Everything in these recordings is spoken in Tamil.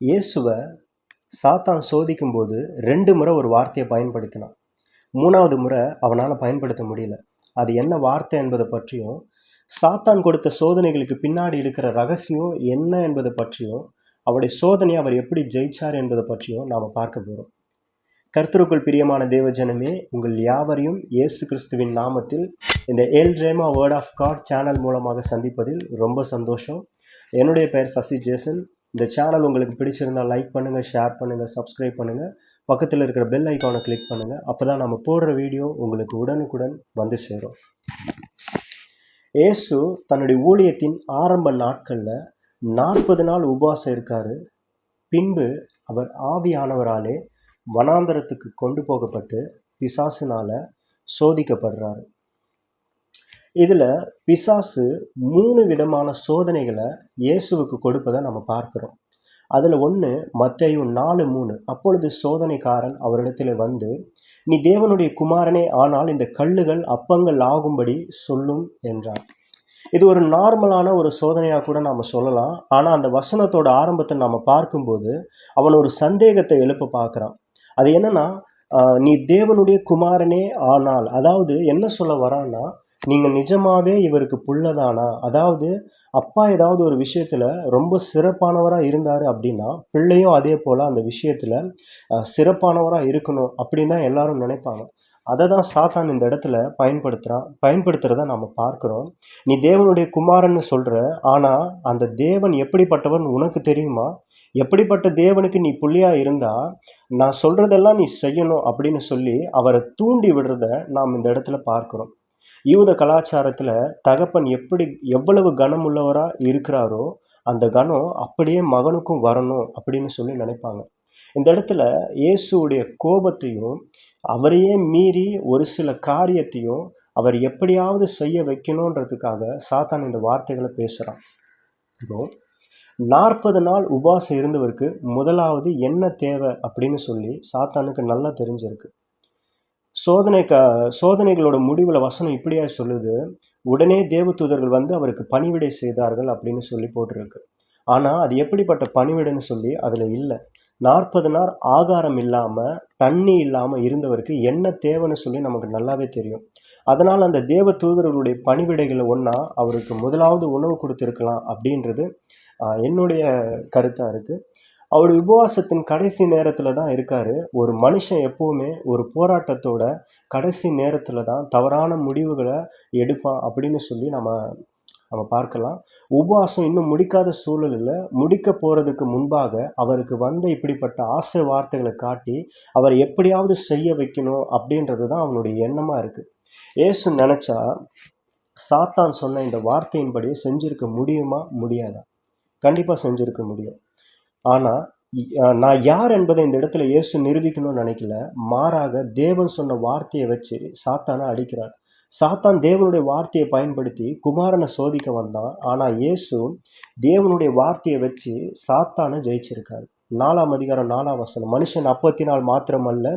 இயேசுவை சாத்தான் சோதிக்கும்போது ரெண்டு முறை ஒரு வார்த்தையை பயன்படுத்தினான். மூணாவது முறை அவனால் பயன்படுத்த முடியல. அது என்ன வார்த்தை என்பதை பற்றியும் சாத்தான் கொடுத்த சோதனைகளுக்கு பின்னாடி இருக்கிற ரகசியம் என்ன என்பதை பற்றியும் அவருடைய சோதனையை அவர் எப்படி ஜெயிச்சார் என்பதை பற்றியும் நாம் பார்க்க போகிறோம் கர்த்தருக்குள் பிரியமான தேவஜனமே உங்கள் யாவரையும் இயேசு கிறிஸ்துவின் நாமத்தில் இந்த எல் ட்ரேமா வேர்ட் ஆஃப் காட் சேனல் மூலமாக சந்திப்பதில் ரொம்ப சந்தோஷம். என்னுடைய பெயர் சசி ஜேசன். இந்த சேனல் உங்களுக்கு பிடிச்சிருந்தால் லைக் பண்ணுங்கள் ஷேர் பண்ணுங்கள் சப்ஸ்கிரைப் பண்ணுங்கள் பக்கத்தில் இருக்கிற பெல் ஐக்கானை கிளிக் பண்ணுங்கள் அப்போ தான் நம்ம போடுற வீடியோ உங்களுக்கு உடனுக்குடன் வந்து சேரும். ஏசு தன்னுடைய ஊழியத்தின் ஆரம்ப நாட்களில் நாற்பது நாள் உபாசம் இருக்காரு. பின்பு அவர் ஆவியானவராலே வனாந்தரத்துக்கு கொண்டு போகப்பட்டு பிசாசினால் சோதிக்கப்படுறாரு. இதில் பிசாசு மூணு விதமான சோதனைகளை இயேசுவுக்கு கொடுப்பதை நம்ம பார்க்குறோம். அதில் ஒன்று மத்தையும் நாலு மூணு. அப்பொழுது சோதனைக்காரன் அவரிடத்தில் வந்து நீ தேவனுடைய குமாரனே ஆனால் இந்த கல்லுகள் அப்பங்கள் ஆகும்படி சொல்லும் என்றார் இது ஒரு நார்மலான ஒரு சோதனையாக கூட நாம் சொல்லலாம். ஆனால் அந்த வசனத்தோட ஆரம்பத்தை நாம் பார்க்கும்போது அவன் ஒரு சந்தேகத்தை எழுப்ப பார்க்குறான். அது என்னன்னா நீ தேவனுடைய குமாரனே ஆனால் அதாவது என்ன சொல்ல வரான்னா நீங்கள் நிஜமாகவே இவருக்கு புள்ளதானா? அதாவது அப்பா ஏதாவது ஒரு விஷயத்தில் ரொம்ப சிறப்பானவராக இருந்தார் அப்படின்னா பிள்ளையும் அதே போல் அந்த விஷயத்தில் சிறப்பானவராக இருக்கணும் அப்படின்னு தான் எல்லாரும் நினைப்பாங்க. அதை தான் சாத்தான் இந்த இடத்துல பயன்படுத்துகிறான் பயன்படுத்துகிறத நம்ம பார்க்குறோம். நீ தேவனுடைய குமாரன்னு சொல்கிற ஆனால் அந்த தேவன் எப்படிப்பட்டவன் உனக்கு தெரியுமா? எப்படிப்பட்ட தேவனுக்கு நீ புள்ளியா இருந்தா நான் சொல்றதெல்லாம் நீ செய்யணும் அப்படின்னு சொல்லி அவரை தூண்டி விடுறத நாம் இந்த இடத்துல பார்க்கிறோம். யூத கலாச்சாரத்தில் தகப்பன் எப்படி எவ்வளவு கனம் உள்ளவராக இருக்கிறாரோ அந்த கனம் அப்படியே மகனுக்கும் வரணும் அப்படின்னு சொல்லி நினைப்பாங்க. இந்த இடத்துல இயேசுடைய கோபத்தையும் அவரையே மீறி ஒரு சில காரியத்தையும் அவர் எப்படியாவது செய்ய வைக்கணுன்றதுக்காக சாத்தான் இந்த வார்த்தைகளை பேசுகிறான் இப்போ நாற்பது நாள் உபாசம் இருந்தவருக்கு முதலாவது என்ன தேவை அப்படின்னு சொல்லி சாத்தானுக்கு நல்லா தெரிஞ்சிருக்கு. சோதனை க சோதனைகளோட முடிவில் வசனம் இப்படியா சொல்லுது உடனே தேவதூதர்கள் வந்து அவருக்கு பணிவிடை செய்தார்கள் அப்படின்னு சொல்லி போட்டிருக்கு. ஆனால் அது எப்படிப்பட்ட பணிவிடைன்னு சொல்லி அதில் இல்லை. நாற்பது நாள் ஆகாரம் இல்லாமல் தண்ணி இல்லாமல் இருந்தவருக்கு என்ன தேவைன்னு சொல்லி நமக்கு நல்லாவே தெரியும். அதனால் அந்த தேவ தூதர்களுடைய பணிவிடைகளை ஒன்றா அவருக்கு முதலாவது உணவு கொடுத்துருக்கலாம் அப்படின்றது என்னுடைய கருத்தாக இருக்குது அவர் உபவாசத்தின் கடைசி நேரத்தில் தான் இருக்காரு. ஒரு மனுஷன் எப்போவுமே ஒரு போராட்டத்தோட கடைசி நேரத்தில் தான் தவறான முடிவுகளை எடுப்பான் அப்படின்னு சொல்லி நம்ம நம்ம பார்க்கலாம். உபவாசம் இன்னும் முடிக்காத சூழலில் முடிக்க போகிறதுக்கு முன்பாக அவருக்கு வந்த இப்படிப்பட்ட ஆசை வார்த்தைகளை காட்டி அவரை எப்படியாவது செய்ய வைக்கணும் அப்படின்றது தான் அவனுடைய எண்ணமாக இருக்குது ஏசு நினச்சா சாத்தான் சொன்ன இந்த வார்த்தையின்படி செஞ்சிருக்க முடியுமா? முடியாதா? கண்டிப்பாக செஞ்சுருக்க முடியும். ஆனால் நான் யார் என்பதை இந்த இடத்துல இயேசு நிரூபிக்கணும்னு நினைக்கல. மாறாக தேவன் சொன்ன வார்த்தையை வச்சு சாத்தானை அடிக்கிறார். சாத்தான் தேவனுடைய வார்த்தையை பயன்படுத்தி குமாரனை சோதிக்க வந்தான். ஆனால் இயேசு தேவனுடைய வார்த்தையை வச்சு சாத்தானை ஜெயிச்சிருக்காரு. நாலாம் அதிகாரம் நாலாம் வசனம். மனுஷன் அப்பத்தினால் மாத்திரமல்ல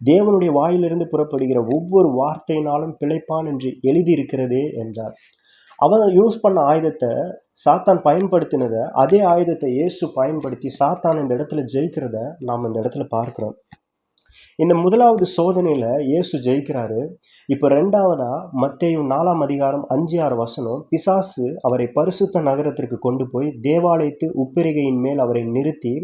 தேவனுடைய வாயிலிருந்து புறப்படுகிற ஒவ்வொரு வார்த்தையினாலும் பிழைப்பான் என்று எழுதியிருக்கிறதே என்றார். அவன் யூஸ் பண்ண ஆயுதத்தை சாத்தான் பயன்படுத்தினதை அதே ஆயுதத்தை இயேசு பயன்படுத்தி சாத்தான் இந்த இடத்துல ஜெயிக்கிறத நாம் இந்த இடத்துல பார்க்குறோம். இந்த முதலாவது சோதனையில் இயேசு ஜெயிக்கிறாரு. இப்போ ரெண்டாவதா மத்தையும் நாலாம் அதிகாரம் அஞ்சு ஆறு வசனம் பிசாசு அவரை பரிசுத்த நகரத்திற்கு கொண்டு போய் தேவாலயத்து உப்பிரிகையின் மேல் அவரை நிறுத்தி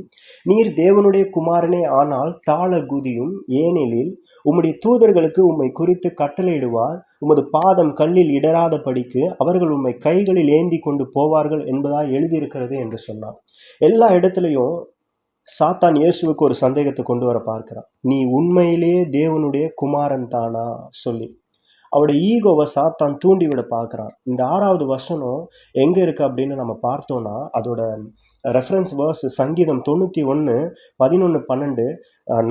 நீர் தேவனுடைய குமாரனே ஆனால் தாள குதியும் ஏனெனில் உம்முடைய தூதர்களுக்கு உம்மை குறித்து கட்டளையிடுவார். உமது பாதம் கல்லில் இடராத படிக்கு அவர்கள் உம்மை கைகளில் ஏந்தி கொண்டு போவார்கள் என்பதாக எழுதியிருக்கிறது என்று சொன்னார். எல்லா இடத்துலையும் சாத்தான் இயேசுவுக்கு ஒரு சந்தேகத்தை கொண்டு வர பார்க்கிறான். நீ உண்மையிலேயே தேவனுடைய குமாரன் தானா? சொல்லி. அவருடைய ஈகோவை சாத்தான் தூண்டிவிட பார்க்குறான். இந்த ஆறாவது வசனம் எங்கே இருக்குது அப்படின்னு நம்ம பார்த்தோன்னா அதோட ரெஃபரன்ஸ் வேர்ஸ் சங்கீதம் தொண்ணூற்றி ஒன்று பதினொன்று பன்னெண்டு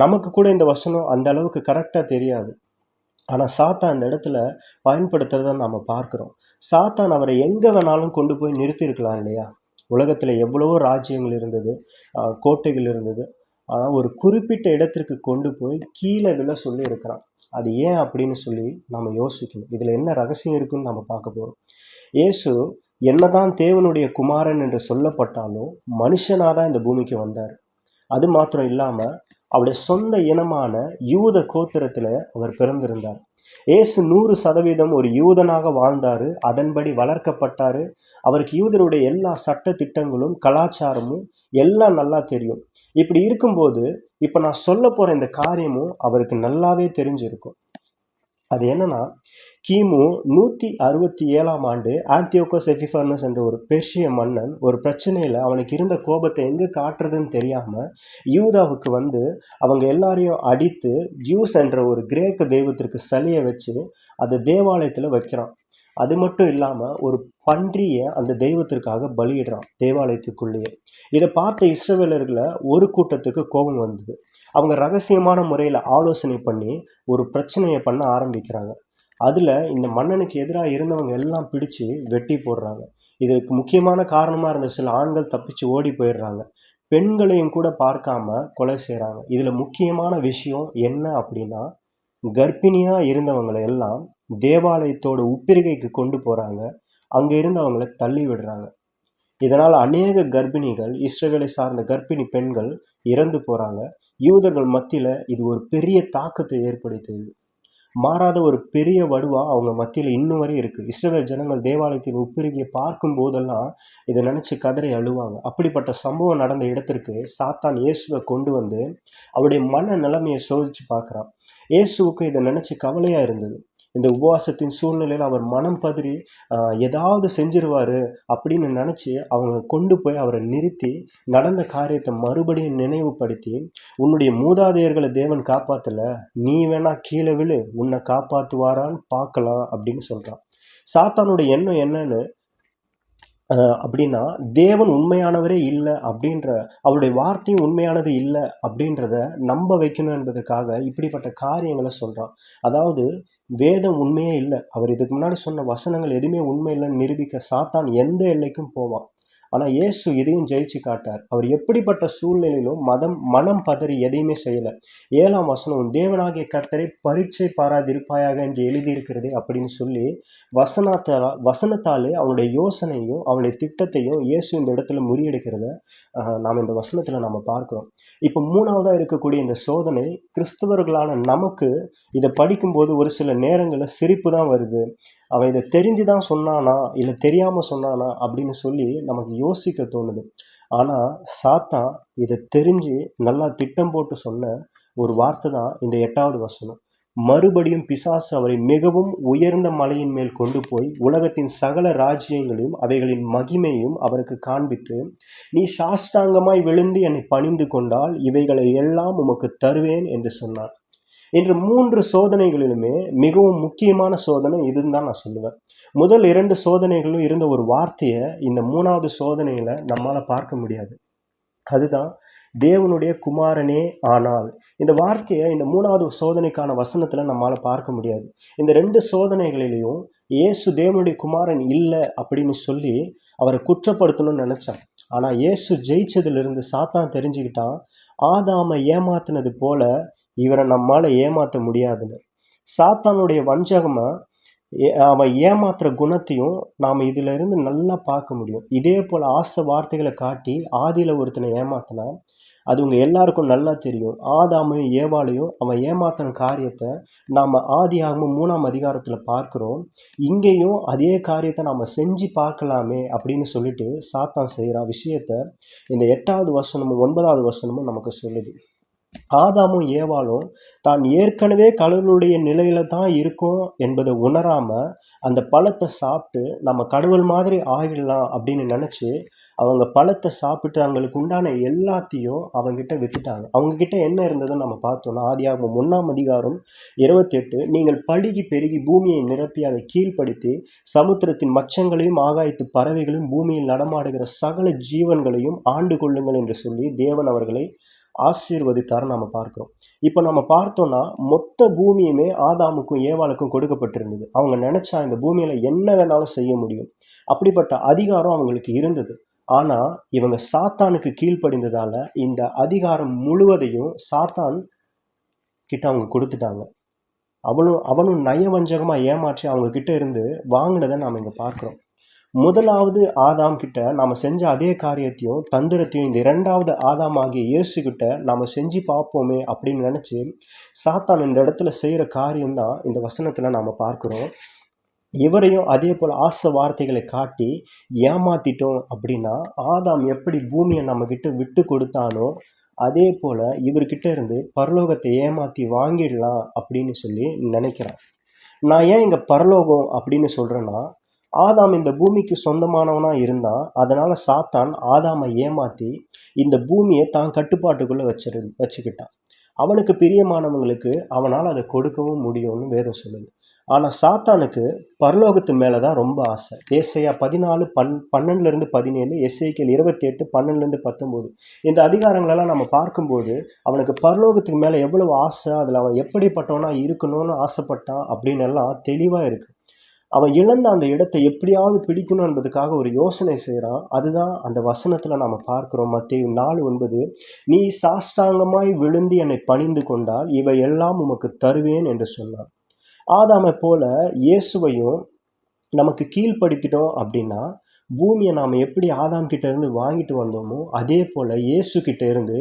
நமக்கு கூட இந்த வசனம் அந்த அளவுக்கு கரெக்டாக தெரியாது. ஆனால் சாத்தான் இந்த இடத்துல பயன்படுத்துறத நம்ம பார்க்குறோம். சாத்தான் அவரை எங்கே வேணாலும் கொண்டு போய் நிறுத்தியிருக்கலாம் இல்லையா? உலகத்தில் எவ்வளவோ ராஜ்யங்கள் இருந்தது கோட்டைகள் இருந்தது. ஆனால் ஒரு குறிப்பிட்ட இடத்திற்கு கொண்டு போய் கீழே விழ சொல்லி இருக்கிறான். அது ஏன் அப்படின்னு சொல்லி நம்ம யோசிக்கணும். இதில் என்ன ரகசியம் இருக்குன்னு நம்ம பார்க்க போகிறோம் இயேசு என்னதான் தேவனுடைய குமாரன் என்று சொல்லப்பட்டாலும் மனுஷனாக தான் இந்த பூமிக்கு வந்தார். அது மாத்திரம் இல்லாமல் அவருடைய சொந்த இனமான யூத கோத்திரத்தில் அவர் பிறந்திருந்தார். ஏசு நூறு சதவீதம் ஒரு யூதனாக வாழ்ந்தாரு அதன்படி வளர்க்கப்பட்டாரு. அவருக்கு யூதருடைய எல்லா சட்ட திட்டங்களும் கலாச்சாரமும் எல்லாம் நல்லா தெரியும். இப்படி இருக்கும்போது இப்போ நான் சொல்ல போகிற இந்த காரியமும் அவருக்கு நல்லாவே தெரிஞ்சிருக்கும். அது என்னன்னா கிமு நூற்றி அறுபத்தி ஏழாம் ஆண்டு ஆன்டியோகோ செஃபிஃபர்னஸ் என்ற ஒரு பெர்ஷிய மன்னன் ஒரு பிரச்சனையில் அவனுக்கு இருந்த கோபத்தை எங்கே காட்டுறதுன்னு தெரியாமல் யூதாவுக்கு வந்து அவங்க எல்லாரையும் அடித்து ஜூஸ் என்ற ஒரு கிரேக்க தெய்வத்திற்கு சிலையை வச்சு அதை தேவாலயத்தில் வைக்கிறான். அது மட்டும் இல்லாமல் ஒரு பன்றியை அந்த தெய்வத்திற்காக பலியிடுறான் தேவாலயத்துக்குள்ளேயே. இதை பார்த்த இஸ்ரவேலர்களை ஒரு கூட்டத்துக்கு கோபம் வந்தது. அவங்க ரகசியமான முறையில் ஆலோசனை பண்ணி ஒரு பிரச்சனையை பண்ண ஆரம்பிக்கிறாங்க. அதில் இந்த மன்னனுக்கு எதிராக இருந்தவங்க எல்லாம் பிடிச்சு வெட்டி போடுறாங்க. இதற்கு முக்கியமான காரணமாக இருந்த சில ஆண்கள் தப்பிச்சு ஓடி போயிடுறாங்க. பெண்களையும் கூட பார்க்காம கொலை செய்கிறாங்க இதில் முக்கியமான விஷயம் என்ன அப்படின்னா கர்ப்பிணியாக இருந்தவங்களை எல்லாம் தேவாலயத்தோட உப்பிரிகைக்கு கொண்டு போகிறாங்க அங்கே இருந்தவங்களை தள்ளி விடுறாங்க. இதனால் அநேக கர்ப்பிணிகள் இஸ்ரேலை சார்ந்த கர்ப்பிணி பெண்கள் இறந்து போகிறாங்க யூதர்கள் மத்தியில் இது ஒரு பெரிய தாக்கத்தை ஏற்படுத்தியது. மாறாத ஒரு பெரிய வடுவா அவங்க மத்தியில் இன்னும் வரை இருக்குது இஸ்ரேல் ஜனங்கள் தேவாலயத்தின் உப்பிருகியை பார்க்கும் போதெல்லாம் இதை நினச்சி கதறி அழுவாங்க. அப்படிப்பட்ட சம்பவம் நடந்த இடத்திற்கு சாத்தான் இயேசுவை கொண்டு வந்து அவருடைய மன நிலைமையை சோதிச்சு பார்க்குறான். இயேசுவுக்கு இதை நினச்சி கவலையாக இருந்தது. இந்த உபவாசத்தின் சூழ்நிலையில் அவர் மனம் பதறி ஏதாவது செஞ்சிருவார் அப்படின்னு நினச்சி அவங்க கொண்டு போய் அவரை நிறுத்தி நடந்த காரியத்தை மறுபடியும் நினைவுபடுத்தி உன்னுடைய மூதாதையர்களை தேவன் காப்பாற்றல நீ வேணா கீழே விழு உன்னை காப்பாற்றுவாரான்னு பார்க்கலாம் அப்படின்னு சொல்கிறான் சாத்தானுடைய எண்ணம் என்னன்னு அப்படின்னா தேவன் உண்மையானவரே இல்லை அப்படின்ற அவருடைய வார்த்தையும் உண்மையானது இல்லை அப்படின்றத நம்ப வைக்கணும் என்பதற்காக இப்படிப்பட்ட காரியங்களை சொல்கிறான் அதாவது வேதம் உண்மையே இல்லை. அவர் இதுக்கு முன்னாடி சொன்ன வசனங்கள் எதுவுமே உண்மை இல்லைன்னு நிரூபிக்க சாத்தான் எந்த எல்லைக்கும் போவான். ஆனால் இயேசு இதையும் ஜெயிச்சு காட்டார். அவர் எப்படிப்பட்ட சூழ்நிலையிலும் மதம் மனம் பதறி எதையுமே செய்யலை. ஏழாம் வசனம் தேவனாகிய கர்த்தரை பரீட்சை பாராதிருப்பாயாக என்று எழுதியிருக்கிறது அப்படின்னு சொல்லி வசனத்தால் வசனத்தாலே அவனுடைய யோசனையும் அவனுடைய திட்டத்தையும் இயேசு இந்த இடத்துல முறியடிக்கிறத நாம் இந்த வசனத்தில் நம்ம பார்க்குறோம். இப்போ மூணாவதாக இருக்கக்கூடிய இந்த சோதனை கிறிஸ்தவர்களான நமக்கு இதை படிக்கும்போது ஒரு சில நேரங்களில் சிரிப்பு தான் வருது. அவன் இதை தெரிஞ்சு தான் சொன்னானா இல்லை தெரியாமல் சொன்னானா அப்படின்னு சொல்லி நமக்கு யோசிக்க தோணுது. ஆனால் சாத்தா இதை தெரிஞ்சு நல்லா திட்டம் போட்டு சொன்ன ஒரு வார்த்தை தான் இந்த எட்டாவது வசனம். மறுபடியும் பிசாசு அவரை மிகவும் உயர்ந்த மலையின் மேல் கொண்டு போய் உலகத்தின் சகல ராஜ்யங்களையும் அவைகளின் மகிமையும் அவருக்கு காண்பித்து நீ சாஷ்டாங்கமாய் விழுந்து என்னை பணிந்து கொண்டால் இவைகளை எல்லாம் உமக்கு தருவேன் என்று சொன்னார். இன்று மூன்று சோதனைகளிலுமே மிகவும் முக்கியமான சோதனை இதுன்னு தான் நான் சொல்லுவேன். முதல் இரண்டு சோதனைகளும் இருந்த ஒரு வார்த்தையை இந்த மூணாவது சோதனையில் நம்மளால் பார்க்க முடியாது. அதுதான் தேவனுடைய குமாரனே ஆனால் இந்த வார்த்தையை இந்த மூணாவது சோதனைக்கான வசனத்தில் நம்மளால் பார்க்க முடியாது. இந்த ரெண்டு சோதனைகளிலையும் இயேசு தேவனுடைய குமாரன் இல்லை அப்படின்னு சொல்லி அவரை குற்றப்படுத்தணும்னு நினச்சான். ஆனால் இயேசு ஜெயிச்சதுலேருந்து சாத்தான் தெரிஞ்சுக்கிட்டான். ஆதாம ஏமாத்தினது போல இவரை நம்மால் ஏமாற்ற முடியாதுன்னு. சாத்தானுடைய வஞ்சகமாக அவன் ஏமாத்துற குணத்தையும் நாம் இதில் இருந்து நல்லா பார்க்க முடியும். இதே போல் ஆசை வார்த்தைகளை காட்டி ஆதியில் ஒருத்தனை ஏமாத்தினா அது உங்கள் எல்லாருக்கும் நல்லா தெரியும். ஆதாமையும் ஏவாளையும் அவன் ஏமாத்தின காரியத்தை நாம் ஆதி ஆகமும் மூணாம் அதிகாரத்தில் பார்க்குறோம். இங்கேயும் அதே காரியத்தை நாம் செஞ்சு பார்க்கலாமே அப்படின்னு சொல்லிட்டு சாத்தான் செய்கிற விஷயத்த இந்த எட்டாவது வசனமும் ஒன்பதாவது வசனமும் நமக்கு சொல்லுது. ஆதாமும் ஏவாளும் தான் ஏற்கனவே கடவுளுடைய நிலையில தான் இருக்கும் என்பதை உணராம அந்த பழத்தை சாப்பிட்டு நம்ம கடவுள் மாதிரி ஆகிடலாம் அப்படின்னு நினச்சி அவங்க பழத்தை சாப்பிட்டு அவங்களுக்கு உண்டான எல்லாத்தையும் அவங்ககிட்ட வித்துட்டாங்க. அவங்கக்கிட்ட என்ன இருந்ததுன்னு நம்ம பார்த்தோம்னா ஆதியாகும் ஒன்றாம் அதிகாரம் இருபத்தெட்டு நீங்கள் பழுகி பெருகி பூமியை நிரப்பி அதை கீழ்ப்படுத்தி சமுத்திரத்தின் மச்சங்களையும் ஆகாயத்து பறவைகளையும் பூமியில் நடமாடுகிற சகல ஜீவன்களையும் ஆண்டு கொள்ளுங்கள் என்று சொல்லி தேவன் அவர்களை ஆசீர்வதித்தார் நம்ம பார்க்குறோம். இப்போ நம்ம பார்த்தோம்னா மொத்த பூமியுமே ஆதாமுக்கும் ஏவாளுக்கும் கொடுக்கப்பட்டிருந்தது. அவங்க நினச்சா இந்த பூமியில் என்ன வேணாலும் செய்ய முடியும். அப்படிப்பட்ட அதிகாரம் அவங்களுக்கு இருந்தது. ஆனால் இவங்க சாத்தானுக்கு கீழ்ப்படிந்ததால் இந்த அதிகாரம் முழுவதையும் சாத்தான் கிட்ட அவங்க கொடுத்துட்டாங்க. அவனும் அவனும் நயவஞ்சகமாக ஏமாற்றி அவங்க கிட்ட இருந்து வாங்கினதை நாம் இங்கே பார்க்குறோம். முதலாவது ஆதாம் கிட்ட நாம் செஞ்ச அதே காரியத்தையும் தந்திரத்தையும் இந்த இரண்டாவது ஆதாம் ஆகிய இயேசு கிட்ட நாம் செஞ்சு பார்ப்போமே அப்படின்னு நினச்சி சாத்தான் இந்த இடத்துல செய்கிற காரியம்தான் இந்த வசனத்தில் நாம் பார்க்குறோம். இவரையும் அதே போல் ஆசை வார்த்தைகளை காட்டி ஏமாத்திட்டோம் அப்படின்னா ஆதாம் எப்படி பூமியை நம்மக்கிட்ட விட்டு கொடுத்தானோ அதே போல் இவர்கிட்ட இருந்து பரலோகத்தை ஏமாற்றி வாங்கிடலாம் அப்படின்னு சொல்லி நினைக்கிறான் நான் ஏன் இங்கே பரலோகம் அப்படின்னு சொல்கிறேன்னா ஆதாம் இந்த பூமிக்கு சொந்தமானவனாக இருந்தான் அதனால் சாத்தான் ஆதாமை ஏமாற்றி இந்த பூமியை தான் கட்டுப்பாட்டுக்குள்ளே வச்சிரு வச்சுக்கிட்டான். அவனுக்கு பிரியமானவங்களுக்கு அவனால் அதை கொடுக்கவும் முடியும்னு வேதம் சொல்லுது. ஆனால் சாத்தானுக்கு பரலோகத்து மேலே தான் ரொம்ப ஆசை. ஏசையா பதினாலு பன் பன்னெண்டுலேருந்து பதினேழு எஸ்ஐக்கள் இருபத்தி எட்டு பன்னெண்டுலேருந்து பத்தொம்போது இந்த அதிகாரங்களெல்லாம் நம்ம பார்க்கும்போது அவனுக்கு பரலோகத்துக்கு மேலே எவ்வளவு ஆசை அதில் அவன் எப்படிப்பட்டவனா இருக்கணும்னு ஆசைப்பட்டான் அப்படின்னு எல்லாம் தெளிவாக இருக்குது அவன் இழந்த அந்த இடத்தை எப்படியாவது பிடிக்கணும் என்பதுக்காக ஒரு யோசனை செய்கிறான் அதுதான் அந்த வசனத்தில் நாம் பார்க்குறோம். மத்திய நாலு ஒன்பது நீ சாஷ்டாங்கமாய் விழுந்து என்னை பணிந்து கொண்டால் இவை எல்லாம் உமக்கு தருவேன் என்று சொன்னான். ஆதாமை போல இயேசுவையும் நமக்கு கீழ்ப்படுத்திட்டோம் அப்படின்னா பூமியை நாம் எப்படி ஆதாம் கிட்ட இருந்து வாங்கிட்டு வந்தோமோ அதே போல் இயேசு கிட்ட இருந்து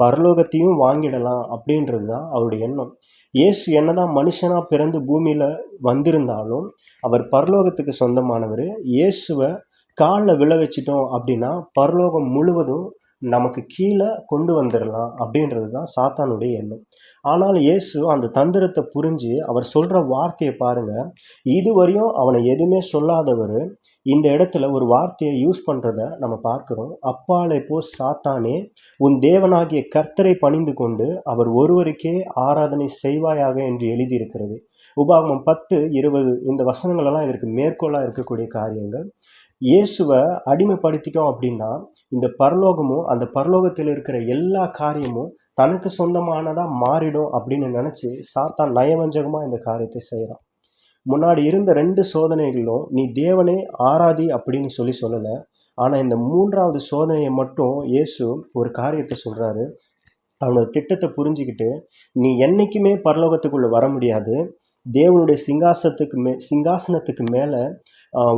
பரலோகத்தையும் வாங்கிடலாம் அப்படின்றது தான் அவருடைய எண்ணம். இயேசு என்னதான் மனுஷனாக பிறந்து பூமியில் வந்திருந்தாலும் அவர் பரலோகத்துக்கு சொந்தமானவர். இயேசுவை காலில் விழ வச்சிட்டோம் அப்படின்னா பரலோகம் முழுவதும் நமக்கு கீழே கொண்டு வந்துடலாம் அப்படின்றது தான் சாத்தானுடைய எண்ணம். ஆனால் இயேசு அந்த தந்திரத்தை புரிஞ்சு அவர் சொல்கிற வார்த்தையை பாருங்கள் இதுவரையும் அவனை எதுவுமே சொல்லாதவர் இந்த இடத்துல ஒரு வார்த்தையை யூஸ் பண்ணுறத நம்ம பார்க்குறோம். அப்பாலை போ சாத்தானே உன் தேவனாகிய கர்த்தரை பணிந்து கொண்டு அவர் ஒருவருக்கே ஆராதனை செய்வாயாக என்று எழுதியிருக்கிறது. உபாகமம் பத்து இருபது இந்த வசனங்களெல்லாம் இதற்கு மேற்கோளாக இருக்கக்கூடிய காரியங்கள். இயேசுவை அடிமைப்படுத்திட்டோம் அப்படின்னா இந்த பரலோகமும் அந்த பரலோகத்தில் இருக்கிற எல்லா காரியமும் தனக்கு சொந்தமானதாக மாறிடும் அப்படின்னு நினச்சி சாத்தான் நயவஞ்சகமாக இந்த காரியத்தை செய்கிறான் முன்னாடி இருந்த ரெண்டு சோதனைகளும் நீ தேவனே ஆராதி அப்படின்னு சொல்லி சொல்லலை. ஆனால் இந்த மூன்றாவது சோதனையை மட்டும் இயேசு ஒரு காரியத்தை சொல்கிறாரு அவனோட திட்டத்தை புரிஞ்சுக்கிட்டு நீ என்றைக்குமே பரலோகத்துக்குள்ளே வர முடியாது. தேவனுடைய சிங்காசனத்துக்கு மே சிங்காசனத்துக்கு மேலே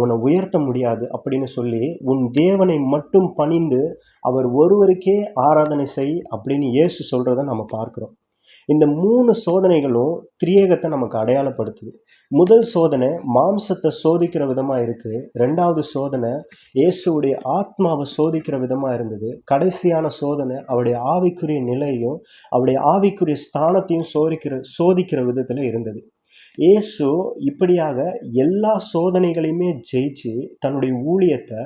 உன்னை உயர்த்த முடியாது அப்படின்னு சொல்லி உன் தேவனை மட்டும் பணிந்து அவர் ஒருவருக்கே ஆராதனை செய் அப்படின்னு இயேசு சொல்கிறத நம்ம பார்க்குறோம். இந்த மூணு சோதனைகளும் திரியேகத்தை நமக்கு அடையாளப்படுத்துது. முதல் சோதனை மாம்சத்தை சோதிக்கிற விதமாக இருக்குது ரெண்டாவது சோதனை இயேசுடைய ஆத்மாவை சோதிக்கிற விதமாக இருந்தது. கடைசியான சோதனை அவருடைய ஆவிக்குரிய நிலையும் அவருடைய ஆவிக்குரிய ஸ்தானத்தையும் சோதிக்கிற சோதிக்கிற விதத்தில் இருந்தது. இயேசு இப்படியாக எல்லா சோதனைகளையுமே ஜெயிச்சு தன்னுடைய ஊழியத்தை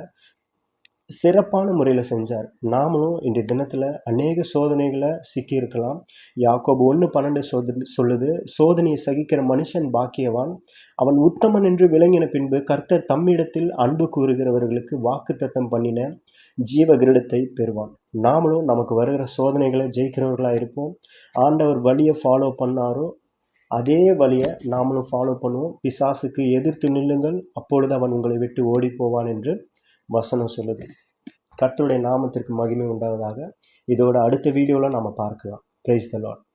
சிறப்பான முறையில் செஞ்சார். நாமளும் இன்றைய தினத்தில் அநேக சோதனைகளை சிக்கியிருக்கலாம். யாக்கோபு ஒன்று பன்னெண்டு சோதனை சொல்லுது சோதனையை சகிக்கிற மனுஷன் பாக்கியவான். அவன் உத்தமன் என்று விளங்கின பின்பு கர்த்தர் தம்மிடத்தில் அன்பு கூறுகிறவர்களுக்கு வாக்கு தத்தம் பண்ணின ஜீவ கிரீடத்தை பெறுவான். நாமளும் நமக்கு வருகிற சோதனைகளை ஜெயிக்கிறவர்களாக இருப்போம். ஆண்டவர் வழியை ஃபாலோ பண்ணாரோ அதே வழியை நாமளும் ஃபாலோ பண்ணுவோம். பிசாசுக்கு எதிர்த்து நில்லுங்கள். அப்பொழுது அவன் உங்களை விட்டு ஓடி போவான் என்று வசனம் சொல்லுது. கர்த்தருடைய நாமத்திற்கு மகிமை உண்டாவதாக. இதோட அடுத்த வீடியோவில் நம்ம பார்க்கலாம். Praise the lot